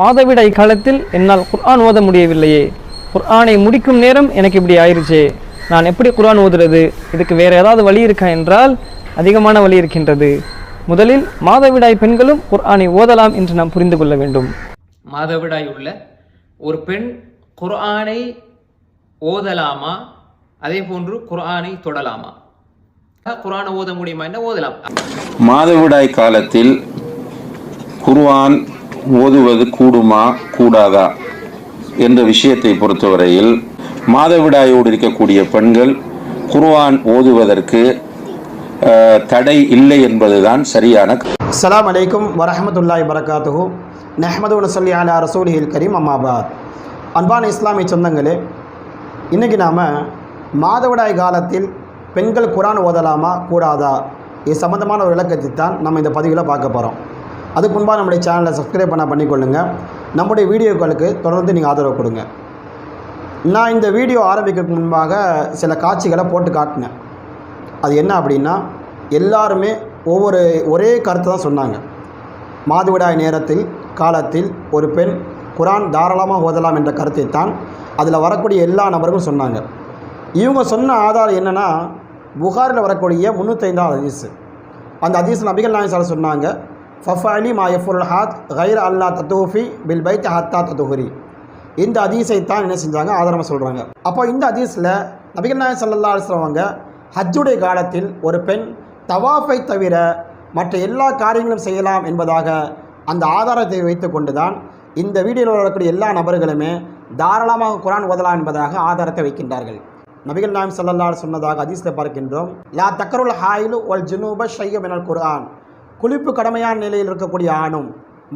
மாதவிடாய் காலத்தில் என்னால் குர்ஆன் ஓத முடியவில்லையே. குர்ஆனை முடிக்கும் நேரம் எனக்கு இப்படி ஆயிருச்சே. நான் எப்படி குர்ஆன் ஓதுறது? இதுக்கு வேற ஏதாவது வழி இருக்கா என்றால் அதிகமான வழி இருக்கின்றது. முதலில் மாதவிடாய் பெண்களும் குர்ஆனை ஓதலாம் என்று நாம் புரிந்து கொள்ள வேண்டும். மாதவிடாய் உள்ள ஒரு பெண் குர்ஆனை ஓதலாமா? அதே போன்று குர்ஆனை தொடலாமா? குர்ஆனை ஓத முடியுமா? என்ன ஓதலாம்? மாதவிடாய் காலத்தில் குர்ஆன் ஓதுவது கூடுமா கூடாதா? என்ற விஷயத்தை பொறுத்தவரையில் மாதவிடாயோடு இருக்கக்கூடிய பெண்கள் குர்ஆன் ஓதுவதற்கு தடை இல்லை என்பதுதான் சரியான அஸ்ஸலாமு அலைக்கும் வரஹமத்துல்லாஹி வரகாத்துஹு நெஹமது சொல்லி அலா ரசூலிஹில் கரீம் அம்மாபாத் அன்பான இஸ்லாமிய சொந்தங்களே இன்றைக்கி நாம் மாதவிடாய் காலத்தில் பெண்கள் குரான் ஓதலாமா கூடாதா? இது சம்மந்தமான ஒரு விளக்கத்தை தான் நம்ம இந்த பதிவில் பார்க்க போகிறோம் அதுக்கு முன்பாக நம்முடைய சேனலை சப்ஸ்கிரைப் பண்ண பண்ணிக்கொள்ளுங்கள் நம்முடைய வீடியோக்களுக்கு தொடர்ந்து நீங்கள் ஆதரவு கொடுங்க. நான் இந்த வீடியோ ஆரம்பிக்கிறதுக்கு முன்பாக சில காட்சிகளை போட்டு காட்டினேன். அது என்ன அப்படின்னா எல்லாருமே ஒவ்வொரு ஒரே கருத்தை தான் சொன்னாங்க. மாதவிடாய் நேரத்தில் காலத்தில் ஒரு பெண் குரான் தாராளமாக ஓதலாம் என்ற கருத்தை தான் அதில் வரக்கூடிய எல்லா நபர்களும் சொன்னாங்க. இவங்க சொன்ன ஆதாரம் என்னென்னா புகாரில் வரக்கூடிய முந்நூற்றைந்தாவது அதிசு அந்த அதிசு நபிகள் நாயகம் சார் சொன்னாங்க ஃபஃப் அலி ஹாத் கைர் அல்லா தத்தூஃபி பில் பைத் ஹத்தா தத்துஹுரி இந்த ஹதீஸை தான் என்ன செஞ்சாங்க? ஆதாரமாக சொல்கிறாங்க அப்போ இந்த அதீஸில் நபிகள் நாயகம் சல்லா அலுவலவங்க ஹஜ்ஜுடைய காலத்தில் ஒரு பெண் தவாஃபை தவிர மற்ற எல்லா காரியங்களும் செய்யலாம் என்பதாக அந்த ஆதாரத்தை வைத்து கொண்டு தான் இந்த வீடியோவில் வரக்கூடிய எல்லா நபர்களுமே தாராளமாக குரான் ஓதலாம் என்பதாக ஆதாரத்தை வைக்கின்றார்கள். நபிகள் நாயம் சல்லல்லா சொன்னதாக ஹதீஸில் பார்க்கின்றோம். லா தக்கருல் ஹாயிலு ஒல் ஜுனூப ஷையம் மினல் குரான் குளிப்பு கடமையான நிலையில் இருக்கக்கூடிய ஆணும்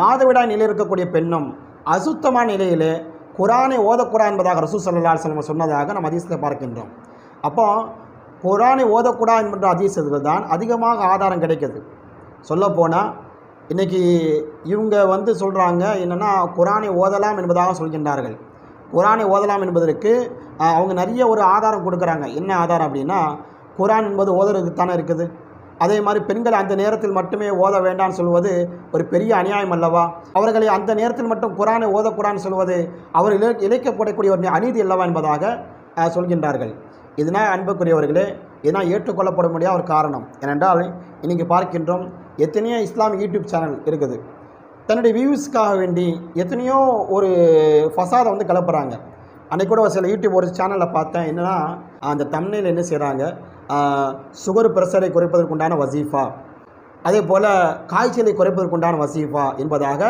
மாதவிடாய் நிலையில் இருக்கக்கூடிய பெண்ணும் அசுத்தமான நிலையிலே குரானை ஓதக்கூடாது என்பதாக ரசூ சல்லா செல்வம் சொன்னதாக நம்ம அதிசத்தை பார்க்கின்றோம். அப்போ குரானை ஓதக்கூடாது என்கின்ற ஹதீஸில் தான் அதிகமாக ஆதாரம் கிடைக்கிது. சொல்லப்போனால் இன்றைக்கி இவங்க வந்து சொல்கிறாங்க என்னென்னா குரானை ஓதலாம் என்பதாக சொல்கின்றார்கள். குரானை ஓதலாம் என்பதற்கு அவங்க நிறைய ஒரு ஆதாரம் கொடுக்குறாங்க. என்ன ஆதாரம் அப்படின்னா குரான் என்பது ஓதுறதுக்கு தானே இருக்குது? அதே மாதிரி பெண்கள் அந்த நேரத்தில் மட்டுமே ஓத வேண்டாம்னு சொல்வது ஒரு பெரிய அநியாயம் அல்லவா? அவர்களை அந்த நேரத்தில் மட்டும் குரானை ஓதக்கூடாதுன்னு சொல்வது அவர் இழை இழைக்கப்படக்கூடிய ஒரு அநீதி அல்லவா என்பதாக சொல்கின்றார்கள். இதனால் அன்புக்குரியவர்களே இதனால் ஏற்றுக்கொள்ளப்பட முடியாத ஒரு காரணம். ஏனென்றால் இன்றைக்கி பார்க்கின்றோம் எத்தனையோ இஸ்லாமிக் யூடியூப் சேனல் இருக்குது. தன்னுடைய வியூஸ்க்காக வேண்டி எத்தனையோ ஒரு ஃபசாதை வந்து கிளப்புறாங்க. அன்றைக்கூட ஒரு சில யூடியூப் ஒரு சேனலில் பார்த்தேன். என்னென்னா அந்த தமிழில் என்ன செய்கிறாங்க சுகர் ப்ரெஷரை குறைப்பதற்குண்டான வசீஃபா. அதே போல் காய்ச்சலை குறைப்பதற்குண்டான வசீஃபா என்பதாக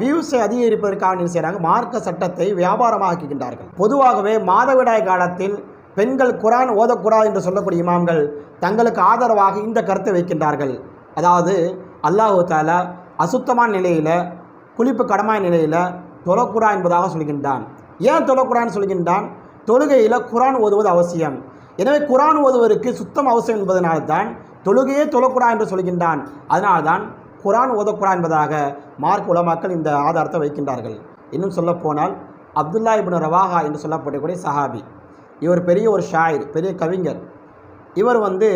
வியூஸை அதிகரிப்பதற்காக என்ன செய்கிறாங்க மார்க்க சட்டத்தை வியாபாரமாக்குகின்றார்கள் பொதுவாகவே மாதவிடாய் காலத்தில் பெண்கள் குரான் ஓதக்கூடாது என்று சொல்லக்கூடிய இமாம்கள் தங்களுக்கு ஆதரவாக இந்த கருத்தை வைக்கின்றார்கள். அதாவது அல்லாஹு தாலா அசுத்தமான நிலையில் குளிப்பு கடமான நிலையில் தொழக்கூடா என்பதாக சொல்கின்றான். ஏன் தொழக்கூடான்னு சொல்கின்றான்? தொழுகையில் குரான் ஓதுவது அவசியம். எனவே குரான் ஓதுவதற்கு சுத்தம் அவசியம் என்பதனால் தான் தொழுகையே தொழக்கூடா என்று சொல்கின்றான். அதனால்தான் குரான் ஓதக்கூடா என்பதாக மார்க் உலமாக்கள் இந்த ஆதாரத்தை வைக்கின்றார்கள். இன்னும் சொல்லப்போனால் அப்துல்லா இபின் ரவாஹா என்று சொல்லப்படக்கூடிய சஹாபி. இவர் பெரிய ஒரு ஷாயிர் பெரிய கவிஞர். இவர் வந்து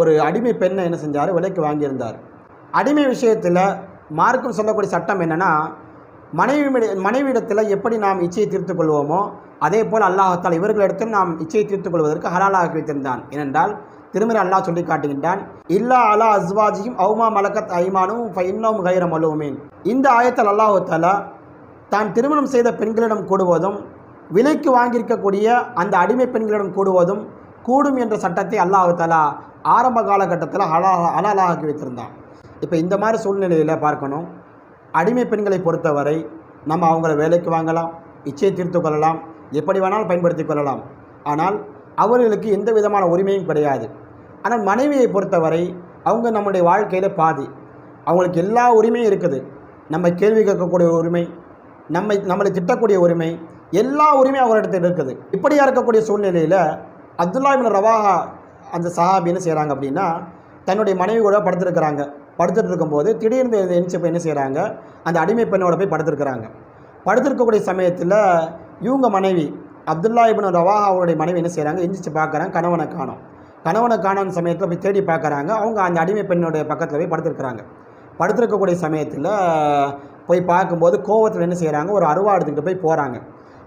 ஒரு அடிமை பெண்ணை என்ன செஞ்சார்? விலைக்கு வாங்கியிருந்தார். அடிமை விஷயத்தில் மார்க்கும் சொல்லக்கூடிய சட்டம் என்னென்னா மனைவி மனைவியிடத்தில் எப்படி நாம் இச்சையை தீர்த்து கொள்வோமோ அதே போல் அல்லாஹத்தால் இவர்களிடத்தில் நாம் இச்சையை தீர்த்து கொள்வதற்கு ஹலாலாக வைத்திருந்தான். ஏனென்றால் திருமறை அல்லாஹ் சொல்லி காட்டுகின்றான் இல்லா அலா அஸ்வாஜியும் அவுமா மலக்கத் ஐமானும் ஃபைன்னோம் கைரம் அலுவமீன் இந்த ஆயத்தில் அல்லாஹு தாலா தான் திருமணம் செய்த பெண்களிடம் கூடுவதும் விலைக்கு வாங்கியிருக்கக்கூடிய அந்த அடிமை பெண்களிடம் கூடுவதும் கூடும் என்ற சட்டத்தை அல்லாஹு தாலா ஆரம்ப காலகட்டத்தில் ஹலா ஹலாலாக்கி வைத்திருந்தான். இப்போ இந்த மாதிரி சூழ்நிலையில் பார்க்கணும். அடிமை பெண்களை பொறுத்தவரை நம்ம அவங்கள வேலைக்கு வாங்கலாம் இச்சையை தீர்த்து கொள்ளலாம் எப்படி வேணாலும் பயன்படுத்தி கொள்ளலாம். ஆனால் அவர்களுக்கு எந்த விதமான உரிமையும் கிடையாது. ஆனால் மனைவியை பொறுத்தவரை அவங்க நம்முடைய வாழ்க்கையில் பாதி. அவங்களுக்கு எல்லா உரிமையும் இருக்குது. நம்ம கேள்வி கேட்கக்கூடிய உரிமை நம்மை நம்மளை திட்டக்கூடிய உரிமை எல்லா உரிமையும் அவர்களிடத்தில் இருக்குது. இப்படியாக இருக்கக்கூடிய சூழ்நிலையில் அப்துல்லா ரவாஹா அந்த சஹாபின்னு செய்கிறாங்க அப்படின்னா தன்னுடைய மனைவி கூட படுத்திருக்கிறாங்க. படுத்துட்டு இருக்கும்போது திடீர்னு எழுந்து போய் என்ன செய்கிறாங்க அந்த அடிமை பெண்ணோட போய் படுத்திருக்கிறாங்க. படுத்திருக்கக்கூடிய சமயத்தில் இவங்க மனைவி அப்துல்லா இபின் ரவாஹா அவருடைய மனைவி என்ன செய்கிறாங்க எந்திரிச்சு பார்க்குறாங்க கணவனை காணோம். கணவனை காணும் சமயத்தில் போய் தேடி பார்க்குறாங்க. அவங்க அந்த அடிமை பெண்ணுடைய பக்கத்தில் போய் படுத்திருக்கிறாங்க. படுத்திருக்கக்கூடிய சமயத்தில் போய் பார்க்கும்போது கோவத்தில் என்ன செய்கிறாங்க ஒரு அருவா எடுத்துக்கிட்டு போய் போகிறாங்க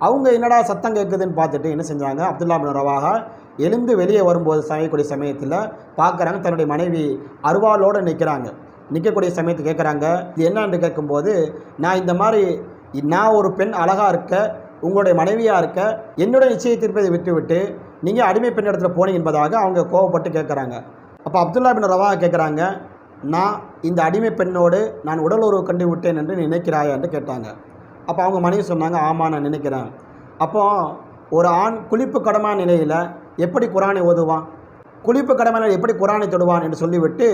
அவங்க என்னடா சத்தம் கேட்குதுன்னு பார்த்துட்டு என்ன செஞ்சாங்க? அப்துல்லா பின் ரவாஹா எழுந்து வெளியே வரும்போது சமையக்கூடிய சமயத்தில் பார்க்குறாங்க தன்னுடைய மனைவி அருவாளோடு நிற்கிறாங்க நிற்கக்கூடிய சமயத்தை கேட்குறாங்க இது என்னன்னு கேட்கும்போது நான் இந்த மாதிரி நான் ஒரு பெண் அழகாக இருக்க உங்களுடைய மனைவியாக இருக்க என்னுடைய நிச்சயத்திற்பதை விட்டுவிட்டு நீங்கள் அடிமை பெண் இடத்துல போனீங்க என்பதாக அவங்க கோவப்பட்டு கேட்குறாங்க அப்போ அப்துல்லா பின் ரவா கேட்குறாங்க நான் இந்த அடிமை பெண்ணோடு நான் உடல் உறவு கண்டு விட்டேன் என்று நினைக்கிறாயா? என்று கேட்டாங்க. அப்போ அவங்க மனைவி சொன்னாங்க ஆமாம் நான் நினைக்கிறேன். அப்போ ஒரு ஆண் குளிப்பு கடமான நிலையில் எப்படி குரானை ஓதுவான்? குளிப்பு கடமையில் எப்படி குரானை தொடுவான் என்று சொல்லிவிட்டு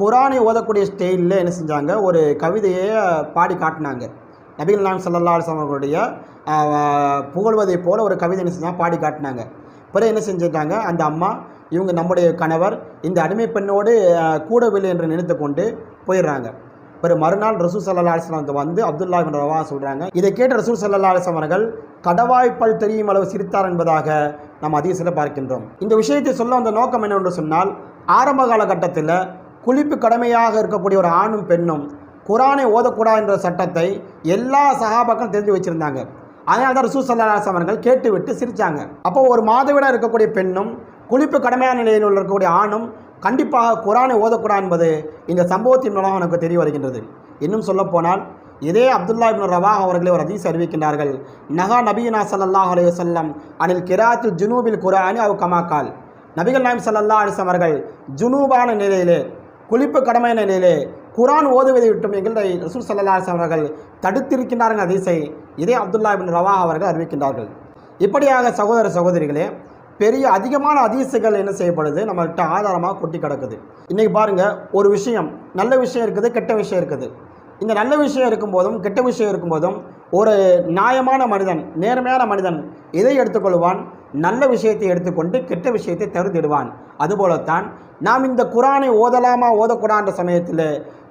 குரானை ஓதக்கூடிய ஸ்டைலில் என்ன செஞ்சாங்க? ஒரு கவிதையை பாடி காட்டினாங்க. நபிகள் நாம் சல்லா அலிஸ்லாம் அவர்களுடைய புகழ்வதை புகழ்வதைப் ஒரு கவிதை என்ன செஞ்சாங்க? பாடி காட்டினாங்க. பிறகு என்ன செஞ்சிட்டாங்க அந்த அம்மா இவங்க நம்முடைய கணவர் இந்த அடிமை பெண்ணோடு கூடவில்லை என்று நினைத்து கொண்டு போயிடுறாங்க. பிறகு மறுநாள் ரசூல் சல்லா அலிஸ்லாம் வந்து அப்துல்லா பின் ரவா சொல்கிறாங்க இதை கேட்ட ரசூல் சல்லா அலிஸ்லாம் அவர்கள் கடவாய்ப்பால் தெரியும் அளவு சிரித்தார் என்பதாக நாம் அதிகத்தில் பார்க்கின்றோம். இந்த விஷயத்தை சொல்ல வந்த நோக்கம் என்னவென்று சொன்னால் ஆரம்ப காலகட்டத்தில் குளிப்பு கடமையாக இருக்கக்கூடிய ஒரு ஆணும் பெண்ணும் குரானை ஓதக்கூடாது என்ற சட்டத்தை எல்லா சகாபாக்களும் தெரிஞ்சு வச்சுருந்தாங்க. அதனால தான் ரசூல் சல்லா அலிஸ்லாம் அவர்கள் கேட்டுவிட்டு சிரித்தாங்க அப்போ ஒரு மாதவிடாய் இருக்கக்கூடிய பெண்ணும் குளிப்பு கடமையான நிலையில் உள்ள இருக்கக்கூடிய ஆணும் கண்டிப்பாக குரானை ஓதக்கூடாது என்பது இந்த சம்பவத்தின் மூலம் எனக்கு தெரிய வருகின்றது. இன்னும் சொல்லப்போனால் இதே அப்துல்லா இப்னு ரவா அவர்களே ஒரு ஹதீஸ் அறிவிக்கின்றார்கள். நகா நபீனா சல்லாஹ் அலைய சொல்லம் அனில் கிராத்தில் ஜுனூபில் குரானி அவ் கமாக்கால் நபிகள் நாயம் ஸல்லல்லாஹு அலிசம் அவர்கள் ஜுனூபான நிலையிலே குளிப்பு கடமையான நிலையிலே குரான் ஓதுவதை விட்டும் எங்களை ரசூல் சல்லா அலிசம் அவர்கள் தடுத்திருக்கின்றார்கள் அதிசை இதே அப்துல்லா இப்னு ரவா அவர்கள் அறிவிக்கின்றார்கள். இப்படியாக சகோதர சகோதரிகளே பெரிய அதிகமான அதிசயங்கள் என்ன செய்யப்படுது? நம்மள்கிட்ட ஆதாரமாக கொட்டி கிடக்குது. இன்றைக்கி பாருங்கள் ஒரு விஷயம் நல்ல விஷயம் இருக்குது கெட்ட விஷயம் இருக்குது. இந்த நல்ல விஷயம் இருக்கும்போதும் கெட்ட விஷயம் இருக்கும்போதும் ஒரு நியாயமான மனிதன் நேர்மையான மனிதன் எதை எடுத்துக்கொள்வான்? நல்ல விஷயத்தை எடுத்துக்கொண்டு கெட்ட விஷயத்தை தருதிடுவான் அதுபோலத்தான் நாம் இந்த குரானை ஓதலாமா ஓதக்கூடாத சமயத்தில்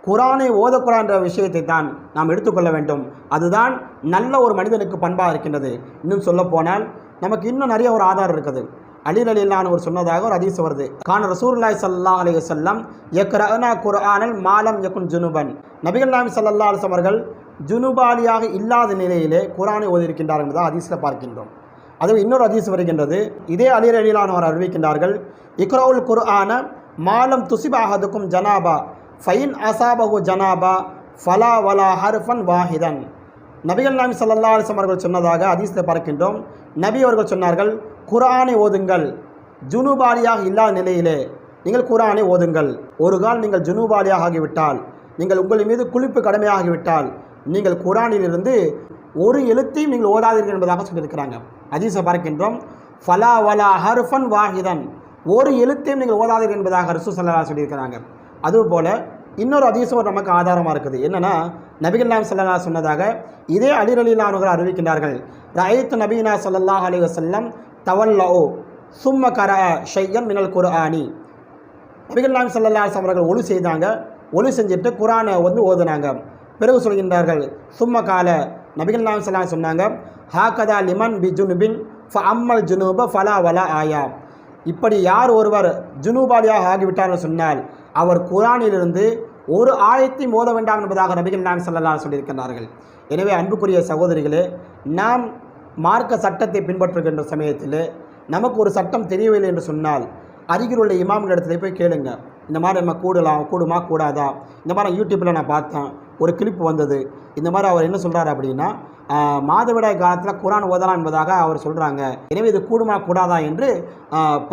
குரானை ஓதக்கூடான்ற விஷயத்தை தான் நாம் எடுத்துக்கொள்ள வேண்டும். அதுதான் நல்ல ஒரு மனிதனுக்கு பண்பாக இருக்கின்றது. இன்னும் சொல்லப்போனால் நமக்கு இன்னும் நிறைய ஒரு ஆதாரம் இருக்குது. அலில் அலிலான ஒரு சொன்னதாக ஒரு அதிசம் வருது. கான ரசூர்லாய் சல்லா அலி வல்லம் எக்ரனா குர்ஆனல் மாலம் யகுன் ஜுனுபன். நபிகள் நாமி சல்லா அலிஸ் அவர்கள் ஜுனுபாலியாக இல்லாத நிலையிலே குரானை ஓதியிருக்கின்றார் என்பதாக ஹதீஸில் பார்க்கின்றோம். அதுவும் இன்னொரு அதிசம் வருகின்றது. இதே அலிர் அலிலானவர் அறிவிக்கின்றார்கள் இக்ரவுல் குர்ஆன மாலம் துசிபாகதுக்கும் ஜனாபா. ஃபைன் அசாபகு ஜனாபா ஃபலா வலா ஹர்ஃபன் வாஹிதன் நபிகள் நாமி சல்லா அலிஸ்லாம் அவர்கள் சொன்னதாக அதிசத்தை பார்க்கின்றோம். நபி அவர்கள் சொன்னார்கள் குரானை ஓதுங்கள். ஜுனுபாலியாக இல்லாத நிலையிலே நீங்கள் குரானை ஓதுங்கள். ஒரு கால் நீங்கள் ஜுனுபாலியாக ஆகிவிட்டால் நீங்கள் உங்கள் மீது குளிப்பு கடமையாகிவிட்டால் நீங்கள் குரானிலிருந்து ஒரு எழுத்தையும் நீங்கள் ஓதாதீர்கள் என்பதாக சொல்லியிருக்கிறாங்க. ஹதீஸை பார்க்கின்றோம் ஃபலா வலா ஹர்ஃபன் வாஹிதன். ஒரு எழுத்தையும் நீங்கள் ஓதாதீர்கள் என்பதாக ரசூ சல்லா சொல்லியிருக்கிறாங்க. அதுபோல் இன்னொரு அதிசயம் நமக்கு ஆதாரமாக இருக்குது. என்னென்னா நபிகள் நாம் சொல்லலா சொன்னதாக இதே அலிர் அவர்கள் அறிவிக்கின்றார்கள். ரயத்து நபீனா சொல்லல்லா அலி வசல்லம் தவல்லோ சும்ம கர ஷையன் மினல் குர்ஆனி. நபிகள் நாம் சொல்லல்லா அவர்கள் ஒளி செய்தாங்க. ஒளி செஞ்சுட்டு குரானை வந்து ஓதுனாங்க. பிறகு சொல்கின்றார்கள் சும்ம கால. நபிகள் நாம் சல்லா சொன்னாங்க ஹாகதா லிமன் பி ஜுனுபின் ஃப அம்மல் ஜுனூப ஃபலா வலா ஆயா. இப்படி யார் ஒருவர் ஜுனூபாலியாக ஆகிவிட்டார்னு சொன்னால் அவர் குரானிலிருந்து ஒரு ஆயத்தை மோத வேண்டாம் என்பதாக நபிகள் நாம் செல்லலாம் சொல்லியிருக்கிறார்கள் எனவே அன்புக்குரிய சகோதரிகளே நாம் மார்க்க சட்டத்தை பின்பற்றுகின்ற சமயத்தில் நமக்கு ஒரு சட்டம் தெரியவில்லை என்று சொன்னால் அருகில் உள்ள இமாம்களிடத்துல போய் கேளுங்கள் இந்த மாதிரி நம்ம கூடலாம் கூடுமா கூடாதா? இந்த மாதிரி யூடியூப்பில் நான் பார்த்தேன். ஒரு கிளிப் வந்தது. இந்த மாதிரி அவர் என்ன சொல்கிறாரு அப்படின்னா மாதவிடாய் காலத்தில் குரான் ஓதலாம் என்பதாக அவர் சொல்கிறாங்க எனவே இது கூடுமா கூடாதா என்று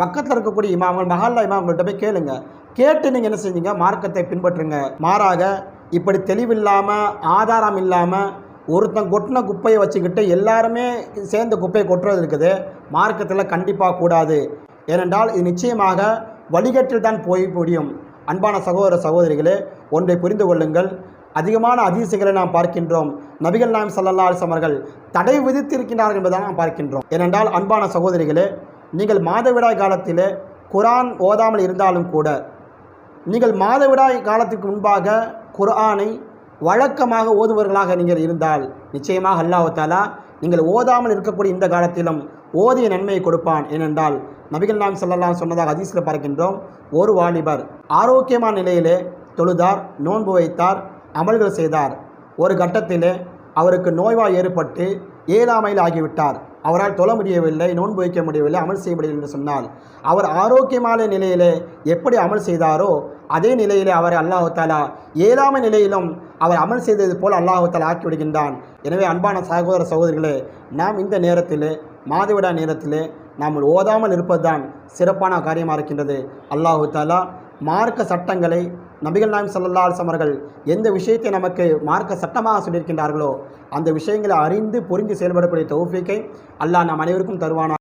பக்கத்தில் இருக்கக்கூடிய இமாம்கள் மஹல்லா இமாம்கள்ட்ட போய் கேளுங்க. கேட்டு நீங்கள் என்ன செஞ்சீங்க? மார்க்கத்தை பின்பற்றுங்க. மாறாக இப்படி தெளிவில்லாமல் ஆதாரம் இல்லாமல் ஒருத்தன் கொட்டின குப்பையை வச்சுக்கிட்டு எல்லாருமே சேர்ந்து குப்பையை கொட்டுறது இருக்குது. மார்க்கத்தில் கண்டிப்பாக கூடாது. ஏனென்றால் இது நிச்சயமாக வழிகட்டில் தான் போய் முடியும். அன்பான சகோதர சகோதரிகளே ஒன்றை புரிந்து கொள்ளுங்கள். அதிகமான அதிசயங்களை நாம் பார்க்கின்றோம். நபிகள் நாயம் சல்லல்லா அலிசமர்கள் தடை விதித்திருக்கின்றார்கள் என்பதை நாம் பார்க்கின்றோம். ஏனென்றால் அன்பான சகோதரிகளே நீங்கள் மாதவிடாய் காலத்திலே குரான் ஓதாமல் இருந்தாலும் கூட நீங்கள் மாதவிடாய் காலத்துக்கு முன்பாக குர்ஆனை வழக்கமாக ஓதுவர்களாக நீங்கள் இருந்தால் நிச்சயமாக அல்லாவத்தாலா நீங்கள் ஓதாமல் இருக்கக்கூடிய இந்த காலத்திலும் ஓதிய நன்மையை கொடுப்பான். ஏனென்றால் நபிகள் நாம் சொல்லலாம் சொன்னதாக அதிசயில் பார்க்கின்றோம் ஒரு வாலிபர் ஆரோக்கியமான நிலையிலே தொழுதார் நோன்பு வைத்தார் அமல்கள் செய்தார். ஒரு கட்டத்திலே அவருக்கு நோய்வாய் ஏற்பட்டு ஏழாமையில் ஆகிவிட்டார். அவரால் தொழ முடியவில்லை நோன்பு வைக்க முடியவில்லை அமல் செய்ய முடியவில்லை என்று சொன்னால் அவர் ஆரோக்கியமான நிலையிலே எப்படி அமல் செய்தாரோ அதே நிலையிலே அவரை அல்லாஹு தாலா ஏழாமை நிலையிலும் அவர் அமல் செய்தது போல் அல்லாஹு தாலா எனவே அன்பான சகோதர சகோதரிகளே நாம் இந்த நேரத்தில் மாதவிடா நேரத்திலே நாம் ஓதாமல் இருப்பதுதான் சிறப்பான காரியமாக இருக்கின்றது. அல்லாஹு தாலா மார்க்க சட்டங்களை நபிகள் நாயம் சல்லா அலிஸ்லாம் அவர்கள் எந்த விஷயத்தை நமக்கு மார்க்க சட்டமாக சொல்லியிருக்கின்றார்களோ அந்த விஷயங்களை அறிந்து புரிந்து செயல்படக்கூடிய தௌஃபிக்கை அல்லாஹ் நாம் அனைவருக்கும் தருவானா